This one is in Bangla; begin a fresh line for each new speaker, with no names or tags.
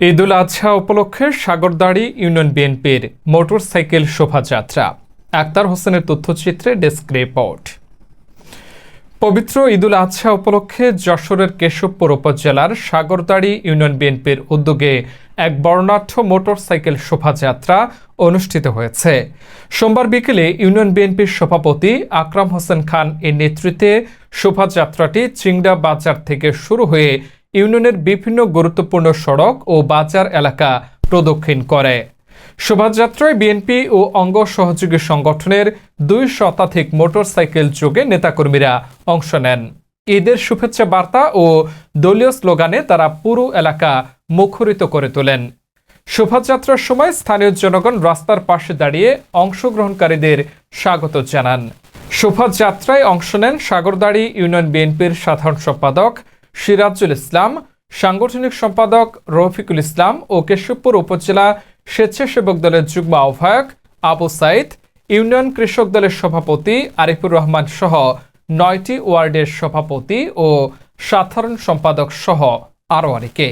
ঈদুল আজহা উপলক্ষে সাগরদাড়ি ইউনিয়ন বিএনপির মোটরসাইকেল শোভাযাত্রা। আক্তার হোসেনের তথ্যচিত্রে ডেস্ক রিপোর্ট। পবিত্র ঈদুল আজহা উপলক্ষে যশোরের কেশবপুর উপজেলার সাগরদাড়ি ইউনিয়ন বিএনপির উদ্যোগে এক বর্ণাঢ্য মোটরসাইকেল শোভাযাত্রা অনুষ্ঠিত হয়েছে। সোমবার বিকেলে ইউনিয়ন বিএনপির সভাপতি আকরাম হোসেন খান এর নেতৃত্বে শোভাযাত্রাটি চিংড়া বাজার থেকে শুরু হয়ে ইউনিয়নের বিভিন্ন গুরুত্বপূর্ণ সড়ক ও বাজার এলাকা প্রদক্ষিণ করে। শোভাযাত্রায় বিএনপি ও অঙ্গ সহযোগী সংগঠনের দুই শতাধিক মোটরসাইকেল যোগে নেতাকর্মীরা অংশ নেন। ঈদের শুভেচ্ছা বার্তা ও দলীয় স্লোগানে তারা পুরো এলাকা মুখরিত করে তোলেন। শোভাযাত্রার সময় স্থানীয় জনগণ রাস্তার পাশে দাঁড়িয়ে অংশগ্রহণকারীদের স্বাগত জানান। শোভাযাত্রায় অংশ নেন সাগরদাড়ি ইউনিয়ন বিএনপির সাধারণ সম্পাদক সিরাজুল ইসলাম, সাংগঠনিক সম্পাদক রফিকুল ইসলাম ও কেশবপুর উপজেলা স্বেচ্ছাসেবক দলের যুগ্ম আহ্বায়ক আবু সাইদ, ইউনিয়ন কৃষক দলের সভাপতি আরিফুর রহমান সহ নয়টি ওয়ার্ডের সভাপতি ও সাধারণ সম্পাদক সহ আরও অনেকে।